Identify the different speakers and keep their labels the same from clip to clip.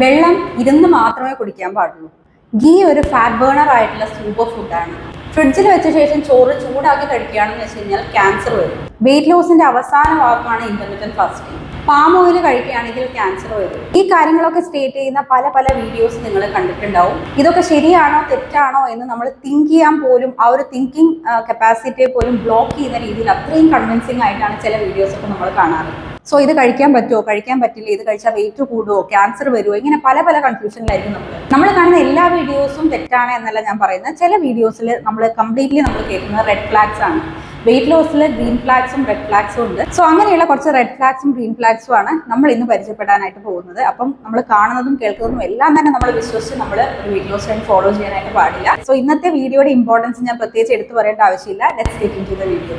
Speaker 1: വെള്ളം ഇരുന്ന് മാത്രമേ കുടിക്കാൻ പാടുള്ളൂ. ഗീ ഒരു ഫാറ്റ് ബേണർ ആയിട്ടുള്ള സൂപ്പർ ഫുഡാണ് ഫ്രിഡ്ജിൽ വെച്ച ശേഷം ചോറ് ചൂടാക്കി കഴിക്കുകയാണെന്ന് വെച്ച് കഴിഞ്ഞാൽ ക്യാൻസർ വരും. വെയിറ്റ് ലോസിന്റെ അവസാന വാക്കാണ് ഇന്റർനെറ്റ് ഫാസ്റ്റിംഗ് പാം ഓയിൽ കഴിക്കുകയാണെങ്കിൽ ക്യാൻസർ വരും. ഈ കാര്യങ്ങളൊക്കെ സ്റ്റേറ്റ് ചെയ്യുന്ന പല പല വീഡിയോസ് നിങ്ങൾ കണ്ടിട്ടുണ്ടാവും. ഇതൊക്കെ ശരിയാണോ തെറ്റാണോ എന്ന് നമ്മൾ തിങ്ക് ചെയ്യാൻ പോലും ആ ഒരു തിങ്കിങ് കപ്പാസിറ്റിയെ പോലും ബ്ലോക്ക് ചെയ്യുന്ന രീതിയിൽ അത്രയും കൺവിൻസിംഗ് ആയിട്ടാണ് ചില വീഡിയോസ് ഒക്കെ നമ്മൾ കാണാറ്. സോ ഇത് കഴിക്കാൻ പറ്റുമോ കഴിക്കാൻ പറ്റില്ല. ഇത് കഴിച്ചാൽ വെയിറ്റ് കൂടുമോ ക്യാൻസർ വരുമോ ഇങ്ങനെ പല പല കൺഫ്യൂഷനിലായിരിക്കും നമ്മൾ കാണുന്ന എല്ലാ വീഡിയോസും തെറ്റാണ് എന്നല്ല ഞാൻ പറയുന്നത്. ചില വീഡിയോസിൽ നമ്മൾ കംപ്ലീറ്റ്ലി നമ്മൾ കേൾക്കുന്നത് റെഡ് ഫ്ലാഗ്സ് ആണ്. വെയിറ്റ് ലോസിൽ ഗ്രീൻ ഫ്ലാഗ്സും റെഡ് ഫ്ലാഗ്സും ഉണ്ട്. സോ അങ്ങനെയുള്ള കുറച്ച് റെഡ് ഫ്ലാഗ്സും ഗ്രീൻ ഫ്ലാഗ്സും ആണ് നമ്മൾ ഇന്ന് പരിചയപ്പെടാനായിട്ട് പോകുന്നത്. അപ്പം നമ്മൾ കാണുന്നതും കേൾക്കുന്നതും എല്ലാം തന്നെ നമ്മൾ വിശ്വസിച്ച് നമ്മൾ വീഡിയോസ് ട്രെൻഡ് ഫോളോ ചെയ്യാനായിട്ട് പാടില്ല. സോ ഇന്നത്തെ വീഡിയോയുടെ ഇമ്പോർട്ടൻസ് ഞാൻ പ്രത്യേകിച്ച് എടുത്തു പറയേണ്ട ആവശ്യമില്ല. Let's get into the video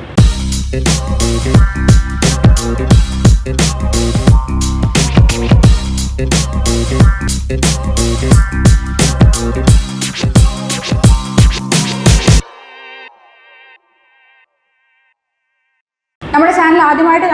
Speaker 1: നമ്മുടെ ചാനൽ ആദ്യമായിട്ട്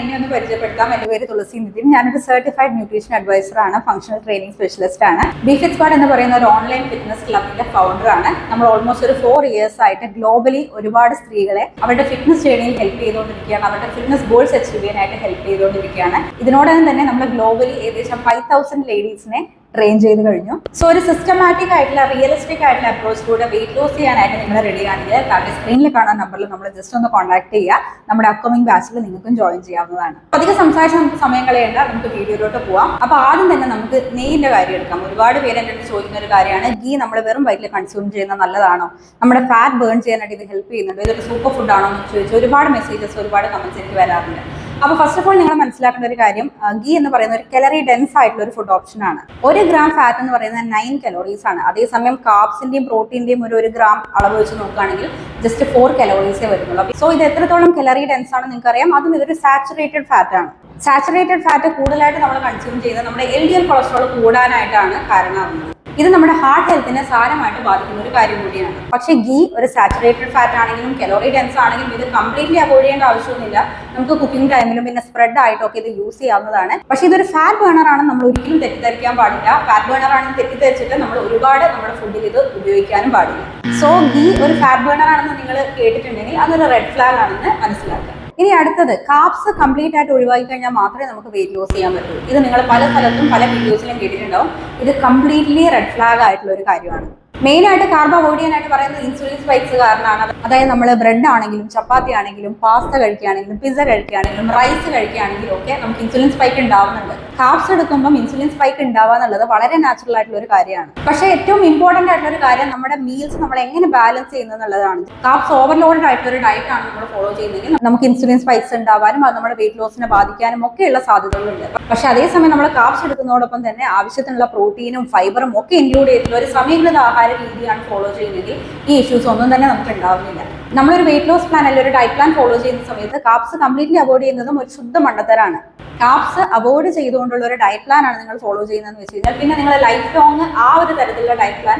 Speaker 1: എന്നെ ഒന്ന് പരിചയപ്പെടുത്താം എന്റെ പേര് തുളസി നിതിൻ. ഞാനൊരു സർട്ടിഫൈഡ് ന്യൂട്രീഷൻ അഡ്വൈസർ ആണ് ഫംഗ്ഷണൽ ട്രെയിനിങ് സ്പെഷ്യലിസ്റ്റ് ആണ്. ബിഫിറ്റ് സ്ക്വാഡ് എന്ന് പറയുന്ന ഒരു ഓൺലൈൻ ഫിറ്റ്നസ് ക്ലബിന്റെ ഫൗണ്ടർ ആണ്. നമ്മൾ ഓൾമോസ്റ്റ് ഒരു ഫോർ ഇയേഴ്സ് ആയിട്ട് ഗ്ലോബലി ഒരുപാട് സ്ത്രീകളെ അവരുടെ ഫിറ്റ്നസ് ജേണിയിൽ ഹെൽപ്പ് ചെയ്തുകൊണ്ടിരിക്കുകയാണ്. അവരുടെ ഫിറ്റ്നസ് ഗോൾസ് അച്ചീവ് ചെയ്യാനായിട്ട് ഹെൽപ്പ് ചെയ്തുകൊണ്ടിരിക്കുകയാണ്. ഇതിനോടകം തന്നെ നമ്മൾ ഗ്ലോബലി ഏകദേശം ഫൈവ് തൗസൻഡ് ലേഡീസിനെ ട്രെയിൻ ചെയ്ത് കഴിഞ്ഞു. സോ ഒരു സിസ്റ്റമാറ്റിക് ആയിട്ടുള്ള റിയലിസ്റ്റിക് ആയിട്ടുള്ള അപ്രോച്ച് അപ്രോച്ചിലൂടെ വെയിറ്റ് ലോസ് ചെയ്യാനായിട്ട് നിങ്ങൾ റെഡി ആണെങ്കിൽ താഴെ സ്ക്രീനിൽ കാണാൻ നമ്പറിൽ നമ്മൾ ജസ്റ്റ് ഒന്ന് കോൺടാക്ട് ചെയ്യുക. നമ്മുടെ അപ്കമിംഗ് ബാച്ചിൽ നിങ്ങൾക്കും ജോയിൻ ചെയ്യാവുന്നതാണ്. അധികം സംസാരിച്ച് നമുക്ക് സമയം കളയേണ്ട നമുക്ക് വീഡിയോയിലോട്ട് പോവാം. അപ്പൊ ആദ്യം തന്നെ നമുക്ക് നെയ്യിന്റെ കാര്യം എടുക്കാം. ഒരുപാട് പേര് അടുത്ത് ചോദിക്കുന്ന ഒരു കാര്യമാണ് ഗീ നമ്മൾ വെറും വയറ്റിൽ കൺസ്യൂം ചെയ്യുന്ന നല്ലതാണോ? നമ്മുടെ ഫാറ്റ് ബേൺ ചെയ്യാനായിട്ട് ഇത് ഹെൽപ്പ് ചെയ്യുന്നുണ്ടോ? ഇതൊരു സൂപ്പർ ഫുഡ് ആണോ? എന്ന് ചോദിച്ചാൽ ഒരുപാട് മെസ്സേജസ് ഒരുപാട് കമന്റ്സ് എനിക്ക് വരാറുണ്ട്. അപ്പൊ ഫസ്റ്റ് ഓഫ് ഓൾ നിങ്ങൾ മനസ്സിലാക്കേണ്ട ഒരു കാര്യം ഗീ എന്ന് പറയുന്ന ഒരു കലറി ഡെൻസ് ആയിട്ടുള്ള ഒരു ഫുഡ് ഓപ്ഷൻ ആണ്. ഒരു ഗ്രാം ഫാറ്റ് എന്ന് പറയുന്നത് നയൻ കലോറീസ് ആണ്. അതേസമയം കാർബ്സിന്റെയും പ്രോട്ടീന്റെയും ഒരു ഒരു ഗ്രാം അളവ് വെച്ച് നോക്കുകയാണെങ്കിൽ ജസ്റ്റ് ഫോർ കലോറീസേ വരുന്നുള്ളൂ. സോ ഇത് എത്രത്തോളം കലറി ഡെൻസ് ആണ് നിങ്ങൾക്ക് അറിയാം അതും ഇതൊരു സാച്ചുറേറ്റഡ് ഫാറ്റ് ആണ്. സാച്ചുറേറ്റഡ് ഫാറ്റ് കൂടുതലായിട്ട് നമ്മൾ കൺസ്യൂം ചെയ്യുന്നത് നമ്മുടെ എൽ ഡി എൽ കൊളസ്ട്രോൾ കൂടാനായിട്ടാണ് കാരണമാകുന്നത് ഇത് നമ്മുടെ ഹാർട്ട് ഹെൽത്തിനെ സാരമായിട്ട് ബാധിക്കുന്ന ഒരു കാര്യം കൂടിയാണ്. പക്ഷേ ഗീ ഒരു സാച്ചുറേറ്റഡ് ഫാറ്റ് ആണെങ്കിലും കലോറി ഡെൻസ് ആണെങ്കിലും ഇത് കംപ്ലീറ്റ്ലി അവോയ്ഡ് ചെയ്യേണ്ട ആവശ്യമൊന്നുമില്ല. നമുക്ക് കുക്കിംഗ് ടൈമിലും പിന്നെ സ്പ്രെഡ് ആയിട്ടൊക്കെ ഇത് യൂസ് ചെയ്യാവുന്നതാണ്. പക്ഷേ ഇതൊരു ഫാറ്റ് ബേണർ ആണ് നമ്മൾ ഒരിക്കലും തെറ്റിദ്ധരിക്കാൻ പാടില്ല. ഫാറ്റ് ബേണർ ആണെന്ന് തെറ്റിദ്ധരിച്ചിട്ട് നമ്മൾ ഒരുപാട് നമ്മുടെ ഫുഡിൽ ഇത് ഉപയോഗിക്കാനും പാടില്ല. സോ ഗീ ഒരു ഫാറ്റ് ബേണർ ആണെന്ന് നിങ്ങൾ കേട്ടിട്ടുണ്ടെങ്കിൽ അതൊരു റെഡ് ഫ്ലാഗ് ആണെന്ന് മനസ്സിലാക്കുക. ഇനി അടുത്തത് കാപ്സ് കംപ്ലീറ്റ് ആയിട്ട് ഒഴിവാക്കി കഴിഞ്ഞാൽ മാത്രമേ നമുക്ക് വെയിറ്റ് ലോസ് ചെയ്യാൻ പറ്റൂ. ഇത് നിങ്ങൾ പല സ്ഥലത്തും പല വീഡിയോസിലും കേട്ടിട്ടുണ്ടാവും. ഇത് കംപ്ലീറ്റ്ലി റെഡ് ഫ്ലാഗ് ആയിട്ടുള്ള ഒരു കാര്യമാണ്. മെയിൻ ആയിട്ട് കാർബ് അവോയ്ഡ് ചെയ്യാനായിട്ട് പറയുന്നത് ഇൻസുലിൻ സ്പൈക്സ് കാരണമാണ്. അതായത് നമ്മൾ ബ്രെഡ് ആണെങ്കിലും ചപ്പാത്തി ആണെങ്കിലും പാസ്ത കഴിക്കുകയാണെങ്കിലും പിസ്സ കഴിക്കുകയാണെങ്കിലും റൈസ് കഴിക്കുകയാണെങ്കിലും ഒക്കെ നമുക്ക് ഇൻസുലിൻ സ്പൈക്ക് ഉണ്ടാവുന്നുണ്ട്. കാർബ്സ് എടുക്കുമ്പോൾ ഇൻസുലിൻ സ്പൈക്ക് ഉണ്ടാവുക എന്നുള്ളത് വളരെ നാച്ചുറൽ ആയിട്ടുള്ള ഒരു കാര്യമാണ്. പക്ഷേ ഏറ്റവും ഇമ്പോർട്ടന്റ് ആയിട്ടുള്ള ഒരു കാര്യം നമ്മുടെ മീൽസ് നമ്മൾ എങ്ങനെ ബാലൻസ് ചെയ്യുന്നത് എന്നുള്ളതാണ്. കാർബ്സ് ഓവർലോഡഡ് ആയിട്ടുള്ള ഒരു ഡയറ്റ് ആണ് നമ്മൾ ഫോളോ ചെയ്യുന്നതെങ്കിൽ നമുക്ക് ഇൻസുലിൻ സ്പൈക്സ് ഉണ്ടാവാനും അത് നമ്മുടെ വെയിറ്റ് ലോസിനെ ബാധിക്കാനും ഒക്കെയുള്ള സാധ്യതകളുണ്ട്. പക്ഷേ അതേസമയം നമ്മൾ കാർബ്സ് എടുക്കുന്നതോടൊപ്പം തന്നെ ആവശ്യത്തിനുള്ള പ്രോട്ടീനും ഫൈബറും ഒക്കെ ഇൻക്ലൂഡ് ചെയ്തിട്ടുള്ള ഒരു സമീകൃത ആഹാര രീതിയാണ് ഫോളോ ചെയ്യുന്നതെങ്കിൽ ഈ ഇഷ്യൂസ് ഒന്നും തന്നെ നമുക്ക് ഉണ്ടാവുന്നില്ല. നമ്മളൊരു വെയിറ്റ് ലോസ് പ്ലാൻ അല്ലെങ്കിൽ ഒരു ഡയറ്റ് പ്ലാൻ ഫോളോ ചെയ്യുന്ന സമയത്ത് കാപ്സ് കംപ്ലീറ്റ്ലി അവോയ്ഡ് ചെയ്യുന്നതും ഒരു ശുദ്ധ മണ്ടത്തരാണ് കാപ്സ് അവോയ്ഡ് ചെയ്തുകൊണ്ടുള്ള ഒരു ഡയറ്റ് പ്ലാൻ ആണ് നിങ്ങൾ ഫോളോ ചെയ്യുന്നതെന്ന് വെച്ച് കഴിഞ്ഞാൽ പിന്നെ നിങ്ങൾ ലൈഫ് ലോങ് ആ ഒരു തരത്തിലുള്ള ഡയറ്റ് പ്ലാൻ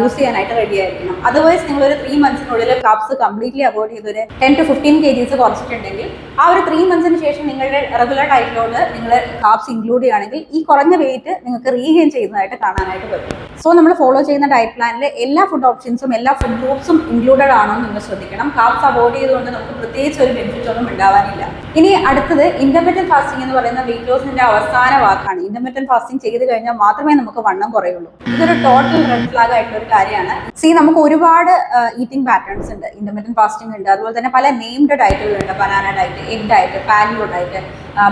Speaker 1: യൂസ് ചെയ്യാനായിട്ട് റെഡി ആയിരിക്കണം. അതർവൈസ് നിങ്ങൾ ഒരു ത്രീ മന്ത്സിനുള്ളിൽ കാപ്സ് കംപ്ലീറ്റ്ലി അവോയ്ഡ് ചെയ്തൊരു ten to fifteen K Gs കുറച്ചിട്ടുണ്ടെങ്കിൽ ആ ഒരു ത്രീ മന്ത്സിന് ശേഷം നിങ്ങളുടെ റെഗുലർ ഡയറ്റിലോട് നിങ്ങൾ കാപ്സ് ഇൻക്ലൂഡ് ചെയ്യുകയാണെങ്കിൽ ഈ കുറഞ്ഞ വെയിറ്റ് നിങ്ങൾക്ക് റീഗെയിൻ ചെയ്യുന്നതായിട്ട് കാണാനായിട്ട് പറ്റും. സോ നമ്മൾ ഫോളോ ചെയ്യുന്ന ഡയറ്റ് പ്ലാനിൽ എല്ലാ ഫുഡ് ഓപ്ഷൻസും എല്ലാ ഫുഡ് ഗ്രൂപ്പ്സും ഇൻക്ലൂഡഡ് ആണോ എന്ന് നിങ്ങൾ ശ്രദ്ധിക്കണം. കാപ്സ് അവോയ്ഡ് ചെയ്തുകൊണ്ട് നമുക്ക് പ്രത്യേകിച്ച് ഒരു ബെനിഫിറ്റ് ഒന്നും ഉണ്ടാവാനില്ല. ഇനി അടുത്തത് ഇന്റർമീഡിയറ്റ് ഫാസ്റ്റിംഗ് എന്ന് പറയുന്ന വെയിറ്റ് ലോസിന്റെ അവസാന വാക്കാണ്. ഇന്റർമീഡിയറ്റ് ഫാസ്റ്റിംഗ് ചെയ്ത് കഴിഞ്ഞാൽ മാത്രമേ നമുക്ക് വണ്ണം കുറയുള്ളൂ. ഇതൊരു ടോട്ടൽ റെഡ് ഫ്ലാഗ് ആയിട്ടുള്ള കാര്യമാണ്. സി നമുക്ക് ഒരുപാട് ഈറ്റിംഗ് പാറ്റേൺസ് ഉണ്ട്. ഇന്റർമീഡിയറ്റ് ഫാസ്റ്റിംഗ് ഉണ്ട്. അതുപോലെ തന്നെ പല named ഡയറ്റുകളുണ്ട് banana diet egg diet paleo diet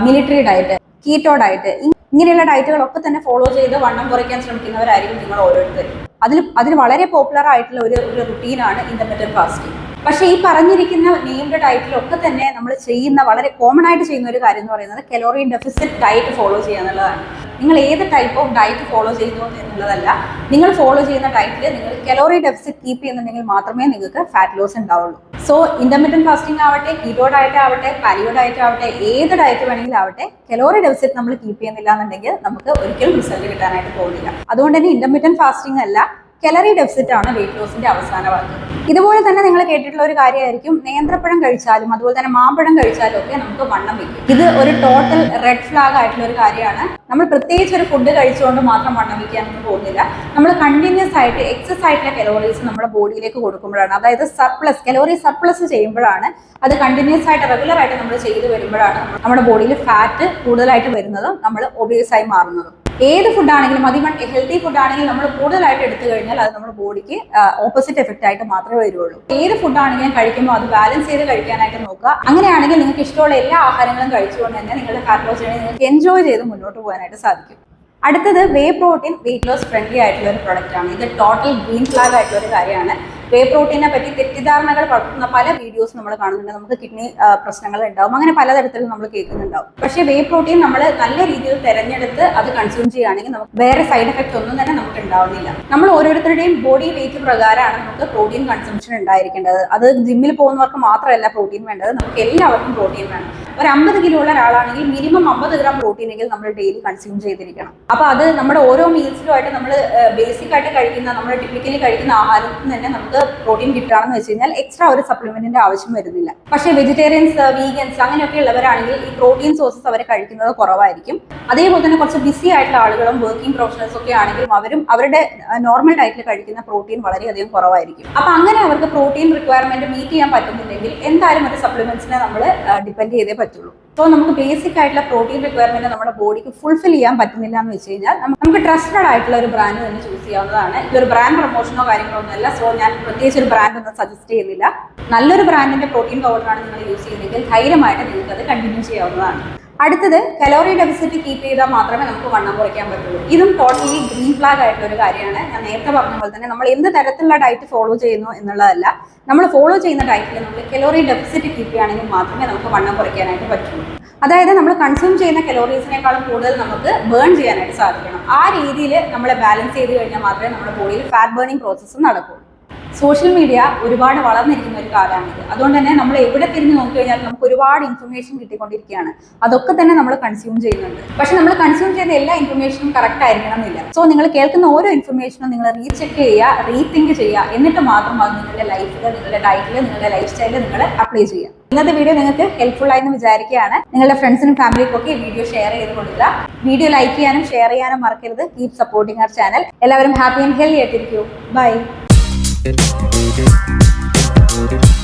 Speaker 1: military diet keto diet ഇങ്ങനെയുള്ള ഡയറ്റുകളൊക്കെ തന്നെ ഫോളോ ചെയ്ത് വണ്ണം കുറയ്ക്കാൻ ശ്രമിക്കുന്നവരായിരിക്കും നിങ്ങൾ ഓരോരുത്തരും അതിൽ അതിന് വളരെ പോപ്പുലർ ആയിട്ടുള്ള ഒരു ഒരു റുട്ടീനാണ് ഇന്റർമീഡിയറ്റ് ഫാസ്റ്റിംഗ് പക്ഷേ ഈ പറഞ്ഞിരിക്കുന്ന നെയിംഡ് ഡയറ്റിലൊക്കെ തന്നെ നമ്മൾ ചെയ്യുന്ന വളരെ കോമൺ ആയിട്ട് ചെയ്യുന്ന ഒരു കാര്യം എന്ന് പറയുന്നത് കലോറി ഡെഫിസിറ്റ് ഡയറ്റ് ഫോളോ ചെയ്യുക എന്നുള്ളതാണ്. നിങ്ങൾ ഏത് ടൈപ്പ് ഓഫ് ഡയറ്റ് ഫോളോ ചെയ്യുന്നു എന്നുള്ളതല്ല. നിങ്ങൾ ഫോളോ ചെയ്യുന്ന ഡയറ്റിൽ നിങ്ങൾ കലോറി ഡെഫിസിറ്റ് കീപ്പ് ചെയ്യുന്നുണ്ടെങ്കിൽ മാത്രമേ നിങ്ങൾക്ക് ഫാറ്റ് ലോസ് ഉണ്ടാവുള്ളൂ. സോ ഇന്റർമീഡിയറ്റ് ഫാസ്റ്റിംഗ് ആവട്ടെ കീറ്റോ ഡയറ്റ് ആവട്ടെ പാലിയോ ഡയറ്റ് ആവട്ടെ ഏത് ഡയറ്റ് വേണമെങ്കിലും ആവട്ടെ കലോറി ഡെഫിസിറ്റ് നമ്മൾ കീപ്പ് ചെയ്യുന്നില്ല എന്നുണ്ടെങ്കിൽ നമുക്ക് ഒരിക്കലും റിസൾട്ട് കിട്ടാനായിട്ട് പോകുന്നില്ല. അതുകൊണ്ട് തന്നെ ഇന്റർമീഡിയറ്റ് ഫാസ്റ്റിംഗ് അല്ല കലറി ഡെഫിസിറ്റ് ആണ് വെയിറ്റ് ലോസിന്റെ അവസാന വാക്ക്. ഇതുപോലെ തന്നെ നിങ്ങൾ കേട്ടിട്ടുള്ള ഒരു കാര്യമായിരിക്കും നേന്ത്രപ്പഴം കഴിച്ചാലും അതുപോലെ തന്നെ മാമ്പഴം കഴിച്ചാലും ഒക്കെ നമുക്ക് വണ്ണം വയ്ക്കും ഇത് ഒരു ടോട്ടൽ റെഡ് ഫ്ലാഗ് ആയിട്ടുള്ള ഒരു കാര്യമാണ്. നമ്മൾ പ്രത്യേകിച്ച് ഒരു ഫുഡ് കഴിച്ചുകൊണ്ട് മാത്രം വണ്ണം വെക്കാനൊന്നും പോകുന്നില്ല. നമ്മൾ കണ്ടിന്യൂസ് ആയിട്ട് എക്സസ് ആയിട്ടുള്ള കലോറീസ് നമ്മുടെ ബോഡിയിലേക്ക് കൊടുക്കുമ്പോഴാണ്. അതായത് സർപ്ലസ് കലോറി സർപ്ലസ് ചെയ്യുമ്പോഴാണ് അത് കണ്ടിന്യൂസ് ആയിട്ട് റെഗുലർ ആയിട്ട് നമ്മൾ ചെയ്തു വരുമ്പോഴാണ് നമ്മുടെ ബോഡിയിൽ ഫാറ്റ് കൂടുതലായിട്ട് വരുന്നതും നമ്മൾ ഒബിയസ് ആയി മാറുന്നതും. ഏത് ഫുഡാണെങ്കിലും അതിവൺ ഹെൽത്തി ഫുഡാണെങ്കിലും നമ്മൾ കൂടുതലായിട്ട് എടുത്തു കഴിഞ്ഞാൽ അത് നമ്മുടെ ബോഡിക്ക് ഓപ്പോസിറ്റ് എഫക്റ്റ് ആയിട്ട് മാത്രമേ വരുള്ളൂ. ഏത് ഫുഡാണെങ്കിലും കഴിക്കുമ്പോൾ അത് ബാലൻസ് ചെയ്ത് കഴിക്കാനായിട്ട് നോക്കുക. അങ്ങനെയാണെങ്കിൽ നിങ്ങൾക്ക് ഇഷ്ടമുള്ള എല്ലാ ആഹാരങ്ങളും കഴിച്ചുകൊണ്ട് തന്നെ നിങ്ങളുടെ ഫാറ്റ് നിങ്ങൾക്ക് എൻജോയ് ചെയ്ത് മുന്നോട്ട് പോകാനായിട്ട് സാധിക്കും. അടുത്തത് whey protein weight loss friendly ആയിട്ടുള്ള ഒരു പ്രൊഡക്റ്റാണ് ഇത് ടോട്ടൽ ഗ്രീൻ ഫ്ലാഗ് ആയിട്ടുള്ള ഒരു കാര്യമാണ്. വേ പ്രോട്ടീനെ പറ്റി തെറ്റിദ്ധാരണകൾ വളർത്തുന്ന പല വീഡിയോസ് നമ്മൾ കാണുന്നുണ്ട്. നമുക്ക് കിഡ്നി പ്രശ്നങ്ങൾ ഉണ്ടാവും. അങ്ങനെ പലതരത്തിൽ നമ്മൾ കേൾക്കുന്നുണ്ടാവും. പക്ഷേ വേ പ്രോട്ടീൻ നമ്മൾ നല്ല രീതിയിൽ തിരഞ്ഞെടുത്ത് അത് കൺസ്യൂം ചെയ്യുകയാണെങ്കിൽ നമുക്ക് വേറെ സൈഡ് എഫക്റ്റ് ഒന്നും തന്നെ നമുക്ക് ഉണ്ടാവുന്നില്ല. നമ്മൾ ഓരോരുത്തരുടെയും ബോഡി വെയിറ്റ് പ്രകാരമാണ് നമുക്ക് പ്രോട്ടീൻ കൺസംഷൻ ഉണ്ടായിരിക്കേണ്ടത്. അത് ജിമ്മിൽ പോകുന്നവർക്ക് മാത്രമല്ല പ്രോട്ടീൻ വേണ്ടത്. നമുക്ക് എല്ലാവർക്കും പ്രോട്ടീൻ വേണം. ഒരു അമ്പത് കിലോ ഉള്ള ഒരാളാണെങ്കിൽ മിനിമം അമ്പത് ഗ്രാം പ്രോട്ടീൻ എങ്കിൽ നമ്മൾ ഡെയിലി കൺസ്യൂം ചെയ്തിരിക്കണം. അപ്പൊ അത് നമ്മുടെ ഓരോ മീൽസിലുമായിട്ട് നമ്മൾ ബേസിക് ആയിട്ട് കഴിക്കുന്ന നമ്മൾ ടിപ്പിക്കലി കഴിക്കുന്ന ആഹാരത്തിൽ തന്നെ നമുക്ക് പ്രോട്ടീൻ കിട്ടുകയാണെന്ന് വെച്ച് കഴിഞ്ഞാൽ എക്സ്ട്രാ ഒരു സപ്ലിമെന്റിന്റെ ആവശ്യം വരുന്നില്ല. പക്ഷേ വെജിറ്റേറിയൻസ് വീഗൻസ് അങ്ങനെയൊക്കെ ഉള്ളവരാണെങ്കിൽ ഈ പ്രോട്ടീൻ സോഴ്സസ് അവർ കഴിക്കുന്നത് കുറവായിരിക്കും. അതേപോലെ തന്നെ കുറച്ച് ബിസി ആയിട്ടുള്ള ആളുകളും വർക്കിംഗ് പ്രൊഫഷണൽസ് ഒക്കെ ആണെങ്കിലും അവരും അവരുടെ നോർമൽ ഡയറ്റിൽ കഴിക്കുന്ന പ്രോട്ടീൻ വളരെയധികം കുറവായിരിക്കും. അപ്പൊ അങ്ങനെ അവർക്ക് പ്രോട്ടീൻ റിക്വയർമെന്റ് മീറ്റ് ചെയ്യാൻ പറ്റുന്നില്ലെങ്കിൽ എന്തായാലും ഒരു സപ്ലിമെന്റ്സിനെ നമ്മൾ ഡിപ്പെൻഡ് ചെയ്തേ പറ്റുള്ളൂ. സോ നമുക്ക് ബേസിക് ആയിട്ടുള്ള പ്രോട്ടീൻ റിക്വയർമെന്റ് നമ്മുടെ ബോഡിക്ക് ഫുൾഫിൽ ചെയ്യാൻ പറ്റുന്നില്ല എന്ന് വെച്ച് കഴിഞ്ഞാൽ നമുക്ക് ട്രസ്റ്റഡ് ആയിട്ടുള്ള ഒരു ബ്രാൻഡ് തന്നെ ചൂസ് ചെയ്യാവുന്നതാണ്. ഇതൊരു ബ്രാൻഡ് പ്രൊമോഷനോ കാര്യങ്ങളോ ഒന്നുമല്ല. സോ ഞാൻ പ്രത്യേകിച്ച് ഒരു ബ്രാൻഡ് ഒന്നും സജസ്റ്റ് ചെയ്യുന്നില്ല. നല്ലൊരു ബ്രാൻഡിന്റെ പ്രോട്ടീൻ പൗഡറാണ് നിങ്ങൾ യൂസ് ചെയ്യുന്നതെങ്കിൽ ധൈര്യമായിട്ട് നിങ്ങൾക്ക് അത് കണ്ടിന്യൂ ചെയ്യാവുന്നതാണ്. അടുത്തത് കലോറി ഡെഫിസിറ്റ് കീപ്പ് ചെയ്താൽ മാത്രമേ നമുക്ക് വണ്ണം കുറയ്ക്കാൻ പറ്റുള്ളൂ. ഇതും ടോട്ടലി ഗ്രീൻ ഫ്ലാഗ് ആയിട്ടുള്ള ഒരു കാര്യമാണ്. ഞാൻ നേരത്തെ പറഞ്ഞ പോലെ തന്നെ നമ്മൾ എന്ത് തരത്തിലുള്ള ഡയറ്റ് ഫോളോ ചെയ്യുന്നു എന്നുള്ളതല്ല. നമ്മൾ ഫോളോ ചെയ്യുന്ന ഡയറ്റിൽ നമ്മൾ കലോറി ഡെഫിസിറ്റ് കീപ്പ് ചെയ്യുകയാണെങ്കിൽ മാത്രമേ നമുക്ക് വണ്ണം കുറയ്ക്കാനായിട്ട് പറ്റുള്ളൂ. അതായത് നമ്മൾ കൺസ്യൂം ചെയ്യുന്ന കലോറീസിനേക്കാളും കൂടുതൽ നമുക്ക് ബേൺ ചെയ്യാനായിട്ട് സാധിക്കണം. ആ രീതിയിൽ നമ്മളെ ബാലൻസ് ചെയ്ത് കഴിഞ്ഞാൽ മാത്രമേ നമ്മുടെ ബോഡിയിൽ ഫാറ്റ് ബേണിംഗ് പ്രോസസ്സ് നടക്കുള്ളൂ സോഷ്യൽ മീഡിയ ഒരുപാട് വളർന്നിരിക്കുന്ന ഒരു കാലമാണിത്. അതുകൊണ്ട് തന്നെ നമ്മൾ എവിടെ തിരിഞ്ഞ് നോക്കിക്കഴിഞ്ഞാൽ നമുക്ക് ഒരുപാട് ഇൻഫർമേഷൻ കിട്ടിക്കൊണ്ടിരിക്കുകയാണ്. അതൊക്കെ തന്നെ നമ്മൾ കൺസ്യൂം ചെയ്യുന്നുണ്ട്. പക്ഷെ നമ്മൾ കൺസ്യൂം ചെയ്യുന്ന എല്ലാ ഇൻഫർമേഷനും കറക്റ്റ് ആയിരിക്കണം എന്നില്ല സോ നിങ്ങൾ കേൾക്കുന്ന ഓരോ ഇൻഫർമേഷനും നിങ്ങൾ റീചെക്ക് ചെയ്യുക റീതിങ്ക് ചെയ്യുക. എന്നിട്ട് മാത്രം അത് നിങ്ങളുടെ ലൈഫിൽ നിങ്ങളുടെ ഡയറ്റിൽ നിങ്ങളുടെ ലൈഫ് സ്റ്റൈലിൽ നിങ്ങൾ അപ്ലൈ ചെയ്യുക. ഇന്നത്തെ വീഡിയോ നിങ്ങൾക്ക് ഹെൽപ്ഫുൾ ആയെന്ന് വിചാരിക്കുകയാണ്. നിങ്ങളുടെ ഫ്രണ്ട്സിനും ഫാമിലിക്കും ഒക്കെ ഈ വീഡിയോ ഷെയർ ചെയ്ത് കൊടുക്കുക. വീഡിയോ ലൈക്ക് ചെയ്യാനും ഷെയർ ചെയ്യാനും മറക്കരുത്. കീപ് സപ്പോർട്ടിങ് അവർ ചാനൽ എല്ലാവരും happy and healthy ആയിട്ടിരിക്കൂ. Bye
Speaker 2: Thank you.